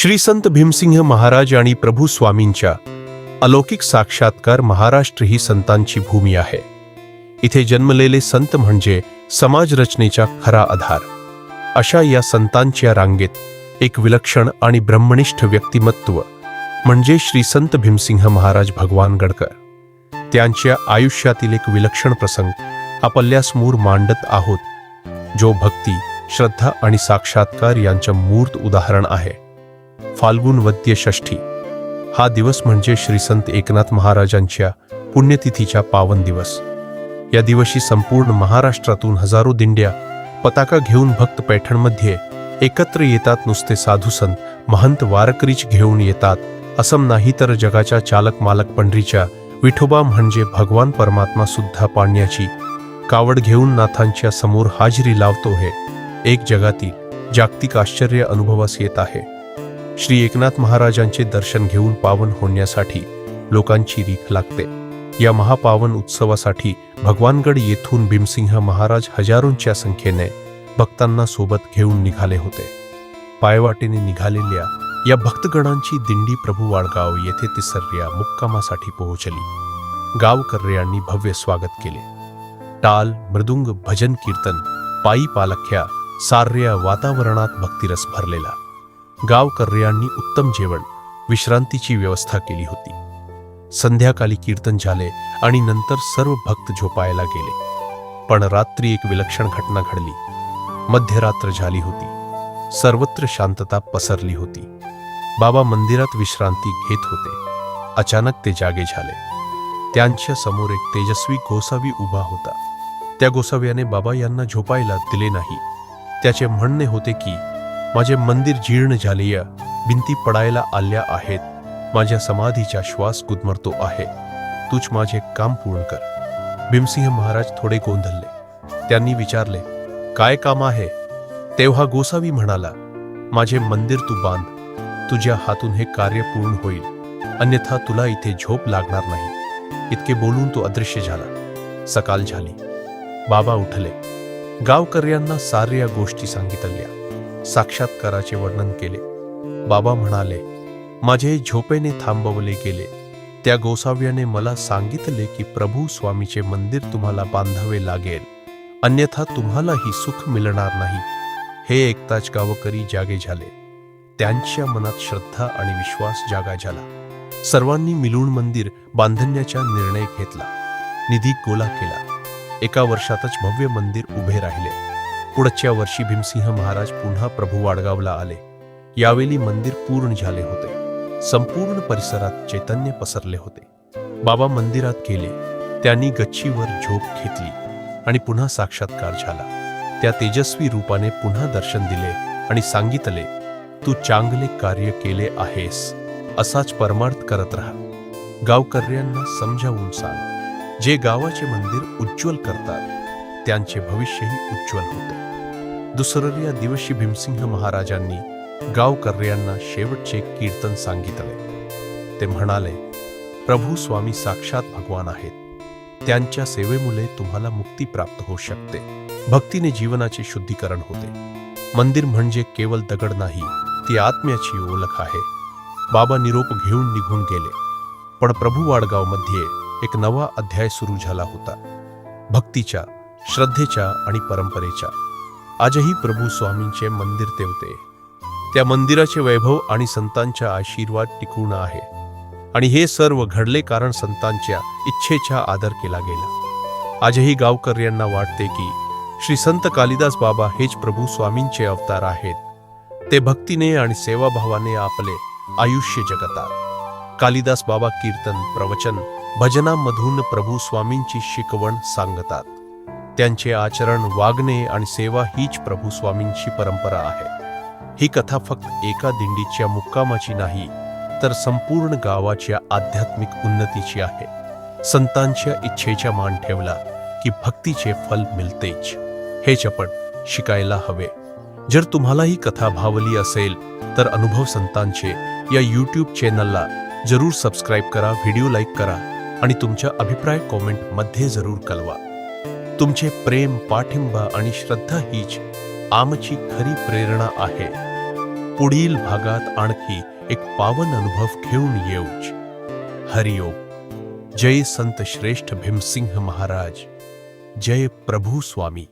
श्री संत भीमसिंह महाराज आणि प्रभू स्वामींच्या अलौकिक साक्षात्कार महाराष्ट्र ही संतांची भूमी आहे. इथे जन्मलेले संत म्हणजे समाज रचनेचा खरा आधार. अशा या संतांच्या रांगेत एक विलक्षण आणि ब्रह्मनिष्ठ व्यक्तिमत्व म्हणजे श्री संत भीमसिंह महाराज भगवान गडकर. त्यांच्या आयुष्यातील एक विलक्षण प्रसंग आपल्यासमोर मांडत आहोत जो भक्ती श्रद्धा आणि साक्षात्कार यांचं मूर्त उदाहरण आहे. फाल्गुन वद्य षष्ठी. हा दिवस म्हणजे श्रीसंत एकनाथ महाराजांच्या पुण्यतिथीचा पावन दिवस. या दिवशी संपूर्ण महाराष्ट्रातून हजारो दिंड्या पताका घेऊन भक्त पैठणमध्ये एकत्र येतात नुसते साधूसंत महंत वारकरीच घेऊन येतात असं नाही तर जगाच्या चालक मालक पंढरीच्या विठोबा म्हणजे भगवान परमात्मा सुद्धा पाण्याची कावड घेऊन नाथांच्या समोर हाजरी लावतो हे एक जगातील जागतिक आश्चर्य अनुभवास येत आहे. श्री एकनाथ महाराजांचे दर्शन घेऊन पावन होण्यासाठी लोकांची रीख लागते. या महापावन उत्सवासाठी भगवानगड येथून भीमसिंह महाराज हजारोंच्या संख्येने भक्तांना सोबत घेऊन निघाले होते. पायवाटेने निघालेल्या या भक्तगणांची दिंडी प्रभू वाडगाव येथे तिसर्या मुक्कामासाठी पोहोचली. गावकर्यांनी भव्य स्वागत केले. टाल मृदुंग भजन कीर्तन पायी पालख्या सार्या वातावरणात भक्तिरस भरलेला. गावकर्यांनी उत्तम जेवण विश्रांतीची व्यवस्था केली होती. संध्याकाळी कीर्तन झाले आणि नंतर सर्व भक्त झोपायला गेले. पण रात्री एक विलक्षण घटना घडली. मध्यरात्र झाली होती. सर्वत्र शांतता पसरली होती. बाबा मंदिरात विश्रांती घेत होते. अचानक ते जागे झाले. त्यांच्यासमोर एक तेजस्वी गोसावी उभा होता. त्या गोसाव्याने बाबा यांना झोपायला दिले नाही. त्याचे म्हणणे होते की माझे मंदिर जीर्ण झाले भिंती पडायला आल्या आहेत. माझ्या समाधीचा श्वास गुदमरतो आहे. तूच माझे काम पूर्ण कर. भीमसिंह महाराज थोडे गोंधळले. त्यांनी विचारले काय काम आहे? तेव्हा गोसावी म्हणाला माझे मंदिर तू बांध. तुझ्या हातून हे कार्य पूर्ण होईल. अन्यथा तुला इथे झोप लागणार नाही. इतके बोलून तो अदृश्य झाला. सकाळ झाली. बाबा उठले. गावकर्यांना साऱ्या गोष्टी सांगितल्या. साक्षात्काराचे वर्णन केले. बाबा म्हणाले माझे झोपेने थांबवले गेले. त्या गोसाव्याने मला सांगितले की प्रभू स्वामीचे मंदिर तुम्हाला बांधावे लागेल. अन्यथा तुम्हालाही सुख मिळणार नाही. हे एकताच गावकरी जागे झाले. त्यांच्या मनात श्रद्धा आणि विश्वास जागा झाला. सर्वांनी मिळून मंदिर बांधण्याचा निर्णय घेतला. निधी गोळा केला. एका वर्षातच भव्य मंदिर उभे राहिले. पुढच्या वर्षी भीमसिंह महाराज पुन्हा प्रभू वाडगावला आले. यावेळी मंदिर पूर्ण झाले होते. संपूर्ण परिसरात चैतन्य पसरले होते. बाबा मंदिरात गेले. त्यांनी गच्चीवर झोप घेतली आणि पुन्हा साक्षात्कार झाला. त्या तेजस्वी रूपाने पुन्हा दर्शन दिले आणि सांगितले तू चांगले कार्य केले आहेस. असाच परमार्थ करत राहा. गावकर्यांना समजावून सांग. जे गावाचे मंदिर उज्ज्वल करतात त्यांचे भविष्यही उज्ज्वल होते. दुसऱ्या दिवशी भीमसिंह महाराजांनी गावकर्यांना शेवटचे कीर्तन सांगितले. ते म्हणाले प्रभू स्वामी साक्षात भगवान आहेत. त्यांच्या सेवेमुळे तुम्हाला मुक्ती प्राप्त होऊ शकते. भक्तीने जीवनाचे शुद्धीकरण होते. मंदिर म्हणजे केवळ दगड नाही ती आत्म्याची ओळख आहे. बाबा निरोप घेऊन निघून गेले. पण प्रभू वाडगावमध्ये एक नवा अध्याय सुरू झाला होता. भक्तीच्या श्रद्धेच्या आणि परंपरेच्या. आजही प्रभू स्वामींचे मंदिर तेवते. त्या मंदिराचे वैभव आणि संतांच्या आशीर्वाद टिकून आहे. आणि हे सर्व घडले कारण संतांच्या इच्छेचा आदर केला गेला. आजही गावकर्यांना वाटते की श्री संत कालिदास बाबा हेच प्रभू स्वामींचे अवतार आहेत. ते भक्तीने आणि सेवाभावाने आपले आयुष्य जगतात. कालिदास बाबा कीर्तन प्रवचन भजनामधून प्रभू स्वामींची शिकवण सांगतात. त्यांचे आचरण वागणे आणि सेवा हीच प्रभू स्वामींची परंपरा आहे. ही कथा फक्त एका दिंडीच्या मुक्कामाची नाही तर संपूर्ण गावाच्या आध्यात्मिक उन्नतीची आहे. संतांच्या इच्छेचा मान ठेवला की भक्तीचे फल मिळतेच. हे चपट शिकायला हवे. जर तुम्हाला ही कथा भावली असेल तर अनुभव संतांचे या यूट्यूब चॅनलला जरूर सबस्क्राईब करा व्हिडिओ लाईक करा आणि तुमच्या अभिप्राय कॉमेंटमध्ये जरूर कळवा. तुमचे प्रेम पाठिंबा आणि श्रद्धा हीच आमची खरी प्रेरणा आहे. पुढील भागात आणखी एक पावन अनुभव घेऊन येऊच. हरिओम जय संत श्रेष्ठ भीमसिंह महाराज. जय प्रभू स्वामी.